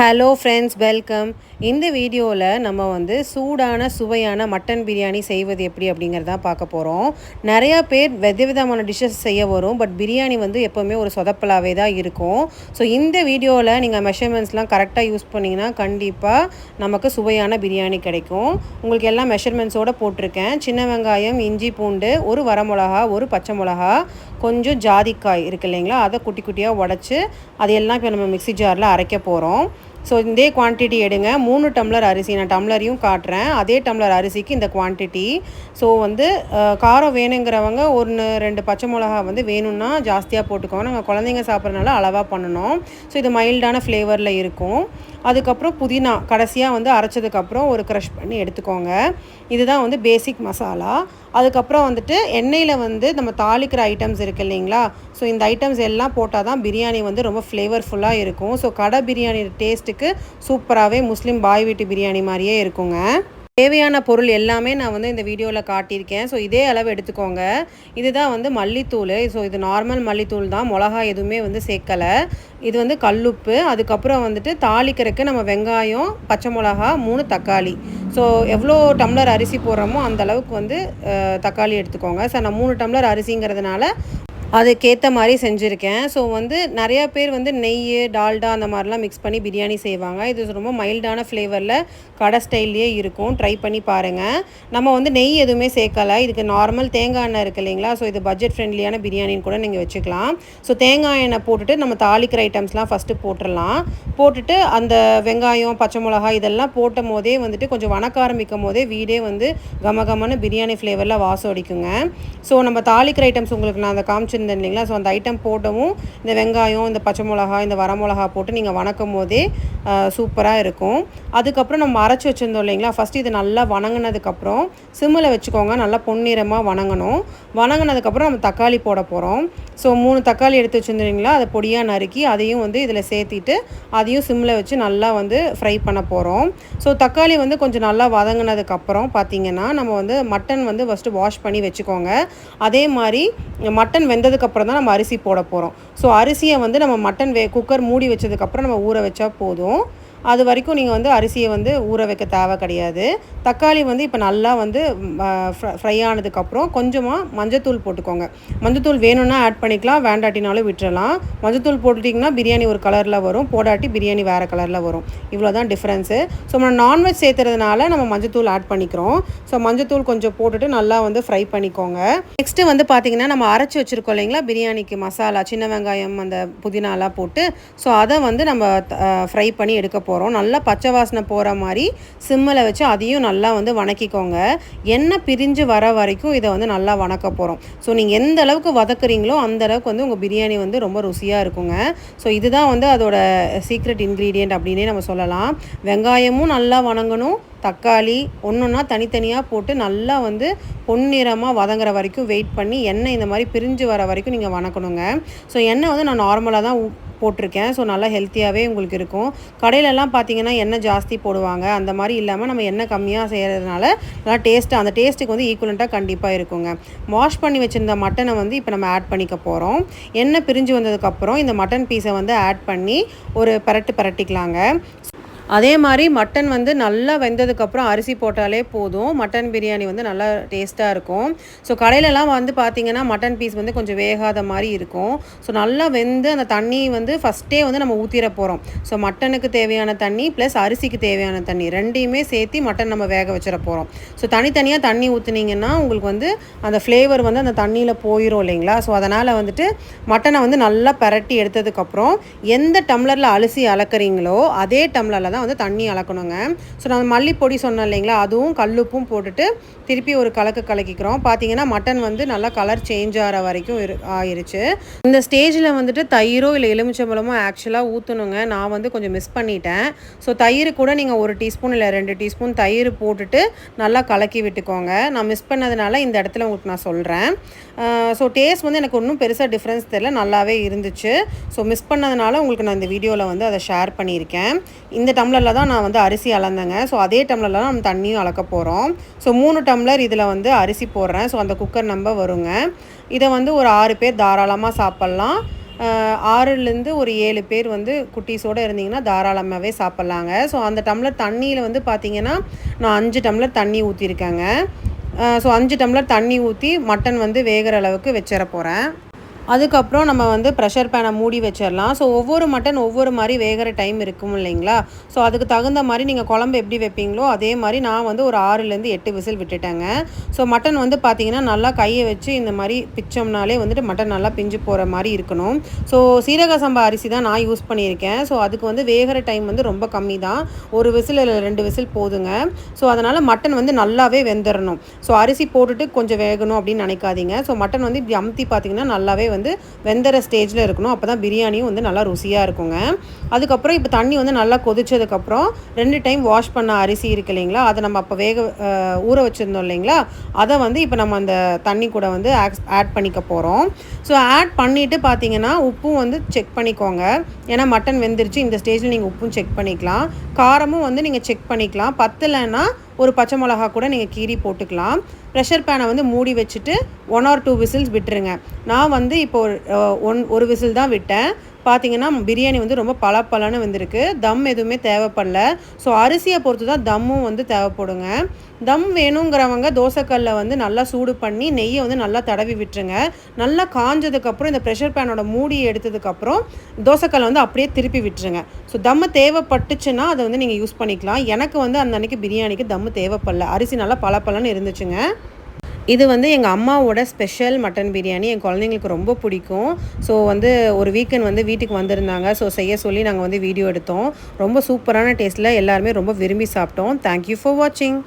Hello friends welcome இந்த வீடியோவில் நம்ம வந்து சூடான சுவையான மட்டன் பிரியாணி செய்வது எப்படி அப்படிங்கிறதா பார்க்க போகிறோம் நிறையா பேர் வித விதமான டிஷ்ஷஸ் செய்ய வரும் பட் பிரியாணி வந்து எப்போவுமே ஒரு சொதப்பலாகவே தான் இருக்கும். ஸோ இந்த வீடியோவில் நீங்கள் மெஷர்மெண்ட்ஸ்லாம் கரெக்டாக யூஸ் பண்ணிங்கன்னா கண்டிப்பாக நமக்கு சுவையான பிரியாணி கிடைக்கும். உங்களுக்கு எல்லாம் மெஷர்மெண்ட்ஸோடு போட்டிருக்கேன். சின்ன வெங்காயம் இஞ்சி பூண்டு ஒரு வரமிளகா ஒரு பச்சை மிளகா கொஞ்சம் ஜாதிக்காய் இருக்கு இல்லைங்களா? அதை குட்டி குட்டியாக உடச்சி அதையெல்லாம் இப்போ நம்ம மிக்ஸி ஜாரில் அரைக்க போகிறோம் ஸோ இதே குவான்டிட்டி எடுங்க. மூணு டம்ளர் அரிசி. நான் டம்ளரையும் காட்டுறேன். அதே டம்ளர் அரிசிக்கு இந்த குவான்டிட்டி ஸோ வந்து காரம் வேணுங்கிறவங்க ஒன்று ரெண்டு பச்சை மிளகா வந்து வேணும்னா ஜாஸ்தியாக போட்டுக்கோங்க. நாங்கள் குழந்தைங்க சாப்பிட்றதுனால அளவாக பண்ணணும் ஸோ இது மைல்டான ஃப்ளேவரில் இருக்கும். அதுக்கப்புறம் புதினா கடைசியாக வந்து அரைச்சதுக்கப்புறம் ஒரு க்ரஷ் பண்ணி எடுத்துக்கோங்க. இதுதான் வந்து பேசிக் மசாலா அதுக்கப்புறம் வந்துட்டு எண்ணெயில் வந்து நம்ம தாளிக்கிற ஐட்டம்ஸ் இருக்குது இல்லைங்களா? ஸோ இந்த ஐட்டம்ஸ் எல்லாம் போட்டால் தான் பிரியாணி வந்து ரொம்ப ஃப்ளேவர்ஃபுல்லாக இருக்கும். ஸோ கடை பிரியாணி டேஸ்ட் டேஸ்ட்டுக்கு சூப்பராகவே முஸ்லீம் பாய் வீட்டு பிரியாணி மாதிரியே இருக்குங்க. தேவையான பொருள் எல்லாமே நான் வந்து இந்த வீடியோவில் காட்டியிருக்கேன். ஸோ இதே அளவு எடுத்துக்கோங்க. இதுதான் வந்து மல்லித்தூள். ஸோ இது நார்மல் மல்லித்தூள் தான். மிளகா எதுவுமே வந்து சேர்க்கலை. இது வந்து கல்லுப்பு. அதுக்கப்புறம் வந்துட்டு தாளிக்கிறதுக்கு நம்ம வெங்காயம் பச்சை மிளகா மூணு தக்காளி. ஸோ எவ்வளோ டம்ளர் அரிசி போடுறோமோ அந்த அளவுக்கு வந்து தக்காளி எடுத்துக்கோங்க. சார் நான் மூணு டம்ளர் அரிசிங்கிறதுனால அதுக்கேற்ற மாதிரி செஞ்சுருக்கேன். ஸோ வந்து நிறையா பேர் வந்து நெய் டால்டா அந்த மாதிரிலாம் மிக்ஸ் பண்ணி பிரியாணி செய்வாங்க. இது ரொம்ப மைல்டான ஃப்ளேவரில் கடை ஸ்டைல்லையே இருக்கும். ட்ரை பண்ணி பாருங்கள் நம்ம வந்து நெய் எதுவுமே சேர்க்கலை இதுக்கு நார்மல் தேங்காய் எண்ணெய் இருக்குது இல்லைங்களா? ஸோ இது பட்ஜெட் ஃப்ரெண்ட்லியான பிரியாணின்னு கூட நீங்கள் வச்சுக்கலாம். ஸோ தேங்காய் எண்ணெய் போட்டுட்டு நம்ம தாளிக்கிற ஐட்டம்ஸ்லாம் ஃபஸ்ட்டு போட்டுடலாம் போட்டுட்டு அந்த வெங்காயம் பச்சை மிளகாய் இதெல்லாம் போட்டும் போதே வந்துட்டு கொஞ்சம் வணக்க ஆரம்பிக்கும் போதே வீடே வந்து கமகமான பிரியாணி ஃப்ளேவரில் வாசம் அடிக்குங்க. ஸோ நம்ம தாளிக்கிற ஐட்டம்ஸ் உங்களுக்கு நான் அந்த காமிச்சு வச்சுருந்தேன் இல்லைங்களா? ஸோ அந்த ஐட்டம் போட்டவும் இந்த வெங்காயம் இந்த பச்சை மிளகா இந்த வரமிளகா போட்டு நீங்கள் வணக்கும் போதே சூப்பராக இருக்கும். அதுக்கப்புறம் நம்ம அரைச்சி வச்சுருந்தோம் இல்லைங்களா? ஃபஸ்ட்டு இது நல்லா வணங்கினதுக்கப்புறம் சிம்மில் வச்சுக்கோங்க. நல்லா பொன்னிறமாக வணங்கணும். வணங்கினதுக்கப்புறம் நம்ம தக்காளி போட போகிறோம் ஸோ மூணு தக்காளி எடுத்து வச்சுருந்தீங்களா அதை பொடியாக நறுக்கி அதையும் வந்து இதில் சேர்த்திட்டு அதையும் சிம்மில் வச்சு நல்லா வந்து ஃப்ரை பண்ண போகிறோம் ஸோ தக்காளி வந்து கொஞ்சம் நல்லா வதங்கினதுக்கப்புறம் பார்த்தீங்கன்னா நம்ம வந்து மட்டன் வந்து ஃபஸ்ட்டு வாஷ் பண்ணி வச்சுக்கோங்க. அதே மாதிரி மட்டன் வெந்த வெந்ததுக்கப்புறம் தான் நம்ம அரிசி போட போகிறோம் ஸோ அரிசியை வந்து நம்ம மட்டன் வே குக்கர் மூடி வச்சதுக்கப்புறம் நம்ம ஊற வச்சா போதும். அது வரைக்கும் நீங்கள் வந்து அரிசியை வந்து ஊற வைக்க தேவை கிடையாது. தக்காளி வந்து இப்போ நல்லா வந்து ஃப்ரை ஆனதுக்கப்புறம் கொஞ்சமாக மஞ்சத்தூள் போட்டுக்கோங்க. மஞ்சத்தூள் வேணும்னா ஆட் பண்ணிக்கலாம் வேண்டாட்டினாலும் விட்டுறலாம். மஞ்சத்தூள் போட்டுட்டிங்கன்னா பிரியாணி ஒரு கலரில் வரும் போடாட்டி பிரியாணி வேறு கலரில் வரும். இவ்வளோ தான் டிஃப்ரென்ஸு ஸோ நம்ம நான்வெஜ் சேர்த்துறதுனால நம்ம மஞ்சத்தூள் ஆட் பண்ணிக்கிறோம். ஸோ மஞ்சத்தூள் கொஞ்சம் போட்டுட்டு நல்லா வந்து ஃப்ரை பண்ணிக்கோங்க. நெக்ஸ்ட்டு வந்து பார்த்திங்கன்னா நம்ம அரைச்சி வச்சுருக்கோம் இல்லைங்களா? பிரியாணிக்கு மசாலா சின்ன வெங்காயம் அந்த புதினாலாம் போட்டு ஸோ அதை வந்து நம்ம ஃப்ரை பண்ணி எடுக்க போகிறோம் நல்லா பச்சை வாசனை போகிற மாதிரி சிம்மில் வச்சு அதையும் நல்லா வந்து வணக்கிக்கோங்க. எண்ணெய் பிரிஞ்சு வர வரைக்கும் இதை வந்து நல்லா வணக்க போகிறோம் ஸோ நீங்கள் எந்த அளவுக்கு வதக்குறீங்களோ அந்த அளவுக்கு வந்து உங்கள் பிரியாணி வந்து ரொம்ப ருசியாக இருக்குங்க. ஸோ இதுதான் வந்து அதோட சீக்ரெட் இன்க்ரீடியன்ட் அப்படின்னே நம்ம சொல்லலாம். வெங்காயமும் நல்லா வணங்கணும். தக்காளி ஒன்றுன்னா தனித்தனியாக போட்டு நல்லா வந்து பொன்னிறமாக வதங்குற வரைக்கும் வெயிட் பண்ணி எண்ணெய் இந்த மாதிரி பிரிஞ்சு வர வரைக்கும் நீங்கள் வணக்கணுங்க. ஸோ எண்ணெய் வந்து நான் நார்மலாக தான் போட்டிருக்கேன். ஸோ நல்லா ஹெல்த்தியாகவே உங்களுக்கு இருக்கும். கடையிலலாம் பார்த்தீங்கன்னா எண்ணெய் ஜாஸ்தி போடுவாங்க. அந்த மாதிரி இல்லாமல் நம்ம எண்ணெய் கம்மியாக செய்கிறதுனால நல்லா டேஸ்ட்டு அந்த டேஸ்ட்டுக்கு வந்து ஈக்குவலண்ட்டாக கண்டிப்பாக இருக்குங்க. வாஷ் பண்ணி வச்சுருந்த மட்டனை வந்து இப்போ நம்ம ஆட் பண்ணிக்க போகிறோம் எண்ணெய் பிரிஞ்சு வந்ததுக்கப்புறம் இந்த மட்டன் பீஸை வந்து ஆட் பண்ணி ஒரு பரட்டு பரட்டிக்கலாங்க. அதே மாதிரி மட்டன் வந்து நல்லா வெந்ததுக்கப்புறம் அரிசி போட்டாலே போதும். மட்டன் பிரியாணி வந்து நல்லா டேஸ்ட்டாக இருக்கும். ஸோ கடையிலலாம் வந்து பார்த்திங்கன்னா மட்டன் பீஸ் வந்து கொஞ்சம் வேகாத மாதிரி இருக்கும். ஸோ நல்லா வெந்து அந்த தண்ணி வந்து ஃபஸ்ட்டே வந்து நம்ம ஊற்றிட போகிறோம் ஸோ மட்டனுக்கு தேவையான தண்ணி ப்ளஸ் அரிசிக்கு தேவையான தண்ணி ரெண்டையுமே சேர்த்து மட்டன் நம்ம வேக வச்சிட போகிறோம் ஸோ தனித்தனியாக தண்ணி ஊற்றுனீங்கன்னா உங்களுக்கு வந்து அந்த ஃப்ளேவர் வந்து அந்த தண்ணியில் போயிடும் இல்லைங்களா? ஸோ அதனால் வந்துட்டு மட்டனை வந்து நல்லா பரட்டி எடுத்ததுக்கப்புறம் எந்த டம்ளரில் அலசி அளக்குறீங்களோ அதே டம்ளரில் தான் வந்து தண்ணி அளக்கணுங்க. ஸோ நான் மல்லிப்பொடி சொன்னேன் இல்லைங்களா? அதுவும் கல்லுப்பும் போட்டுட்டு திருப்பி ஒரு கலக்கு கலக்கிக்கிறோம். பார்த்தீங்கன்னா மட்டன் வந்து நல்லா கலர் சேஞ்ச் ஆகிற வரைக்கும் இரு ஆயிருச்சு. இந்த ஸ்டேஜில் வந்துட்டு தயிரோ இல்லை எலுமிச்சம்பழமோ ஆக்சுவலாக ஊற்றணுங்க நான் வந்து கொஞ்சம் மிஸ் பண்ணிட்டேன். ஸோ தயிர் கூட நீங்கள் ஒரு டீஸ்பூன் இல்லை ரெண்டு டீஸ்பூன் தயிர் போட்டுட்டு நல்லா கலக்கி விட்டுக்கோங்க. நான் மிஸ் பண்ணதுனால இந்த இடத்துல உங்களுக்கு நான் சொல்கிறேன் ஸோ டேஸ்ட் வந்து எனக்கு ஒன்றும் பெருசாக டிஃப்ரென்ஸ் தெரியல. நல்லாவே இருந்துச்சு. ஸோ மிஸ் பண்ணதுனால உங்களுக்கு நான் இந்த வீடியோவில் வந்து அதை ஷேர் பண்ணியிருக்கேன். இந்த டம் டம்ளரில் தான் நான் வந்து அரிசி அளந்தேங்க. ஸோ அதே டம்ளரில் தான் நம்ம தண்ணியும் அளக்க போகிறோம் ஸோ மூணு டம்ளர் இதில் வந்து அரிசி போடுறேன். ஸோ அந்த குக்கர் நம்ப வருங்க. இதை வந்து ஒரு ஆறு பேர் தாராளமாக சாப்பிட்லாம். ஆறுலேருந்து ஒரு ஏழு பேர் வந்து குட்டீஸோடு இருந்தீங்கன்னா தாராளமாகவே சாப்பிட்லாங்க. ஸோ அந்த டம்ளர் தண்ணியில் வந்து பார்த்தீங்கன்னா நான் அஞ்சு டம்ளர் தண்ணி ஊற்றிருக்கேங்க ஸோ அஞ்சு டம்ளர் தண்ணி ஊற்றி மட்டன் வந்து வேகிற அளவுக்கு வச்சிட போகிறேன் அதுக்கப்புறம் நம்ம வந்து ப்ரெஷர் பேனை மூடி வச்சிடலாம் ஸோ ஒவ்வொரு மட்டன் ஒவ்வொரு மாதிரி வேகிற டைம் இருக்கும் இல்லைங்களா? ஸோ அதுக்கு தகுந்த மாதிரி நீங்கள் குழம்பு எப்படி வைப்பீங்களோ அதே மாதிரி நான் வந்து ஒரு ஆறுலேருந்து எட்டு விசில் விட்டுட்டேங்க. ஸோ மட்டன் வந்து பார்த்தீங்கன்னா நல்லா கையை வச்சு இந்த மாதிரி பிச்சோம்னாலே வந்துட்டு மட்டன் நல்லா பிஞ்சு போகிற மாதிரி இருக்கணும். ஸோ சீரக சம்பா அரிசி தான் நான் யூஸ் பண்ணியிருக்கேன். ஸோ அதுக்கு வந்து வேகிற டைம் வந்து ரொம்ப கம்மி தான். ஒரு விசில் இல்லை ரெண்டு விசில் போதுங்க. ஸோ அதனால் மட்டன் வந்து நல்லாவே வெந்துடணும் ஸோ அரிசி போட்டுட்டு கொஞ்சம் வேகணும் அப்படின்னு நினைக்காதீங்க. ஸோ மட்டன் வந்து இப்படி அமுத்தி பார்த்தீங்கன்னா நல்லாவே வந்து வந்து வெந்தர ஸ்டேஜில் இருக்கணும். அப்போ தான் பிரியாணியும் வந்து நல்லா ருசியாக இருக்குங்க. அதுக்கப்புறம் இப்போ தண்ணி வந்து நல்லா கொதிச்சதுக்கப்புறம் ரெண்டு டைம் வாஷ் பண்ண அரிசி இருக்கு இல்லைங்களா? அதை நம்ம அப்போ வேக ஊற வச்சுருந்தோம் இல்லைங்களா? அதை வந்து இப்போ நம்ம அந்த தண்ணி கூட வந்து ஆட் பண்ணிக்க போகிறோம் ஸோ ஆட் பண்ணிவிட்டு பார்த்தீங்கன்னா உப்பும் வந்து செக் பண்ணிக்கோங்க. ஏன்னா மட்டன் வெந்துருச்சு. இந்த ஸ்டேஜில் நீங்கள் உப்பும் செக் பண்ணிக்கலாம். காரமும் வந்து நீங்கள் செக் பண்ணிக்கலாம். பத்தலைன்னா ஒரு பச்சை மிளகா கூட நீங்கள் கீரி போட்டுக்கலாம். ப்ரெஷர் பேனை வந்து மூடி வச்சுட்டு ஒன் ஆர் டூ விசில்ஸ் விட்டுருங்க. நான் வந்து இப்போ ஒரு ஒன் ஒரு விசில் தான் விட்டேன். பார்த்தீங்கன்னா பிரியாணி வந்து ரொம்ப பளபளன்னு வந்திருக்கு. தம் எதுவுமே தேவைப்படல. ஸோ அரிசியை பொறுத்து தான் தம்மும் வந்து தேவைப்படுங்க. தம் வேணுங்கிறவங்க தோசைக்கல்லை வந்து நல்லா சூடு பண்ணி நெய்யை வந்து நல்லா தடவி விட்டுருங்க. நல்லா காஞ்சதுக்கப்புறம் இந்த ப்ரெஷர் பேனோட மூடியை எடுத்ததுக்கப்புறம் தோசைக்கல்லை வந்து அப்படியே திருப்பி விட்டுருங்க. ஸோ தம்மு தேவைப்பட்டுச்சுன்னா அதை வந்து நீங்கள் யூஸ் பண்ணிக்கலாம். எனக்கு வந்து அந்த அன்னைக்கு பிரியாணிக்கு தம்மு தேவைப்படல. அரிசி நல்லா பளபளன்னு இருந்துச்சுங்க. இது வந்து எங்கள் அம்மாவோட ஸ்பெஷல் மட்டன் பிரியாணி. என் குழந்தைங்களுக்கு ரொம்ப பிடிக்கும். ஸோ வந்து ஒரு வீக்கெண்ட் வந்து வீட்டுக்கு வந்திருந்தாங்க. ஸோ செய்ய சொல்லி நாங்கள் வந்து வீடியோ எடுத்தோம். ரொம்ப சூப்பரான டேஸ்ட்டில் எல்லாருமே ரொம்ப விரும்பி சாப்பிட்டோம். தேங்க்யூ ஃபார் வாட்சிங்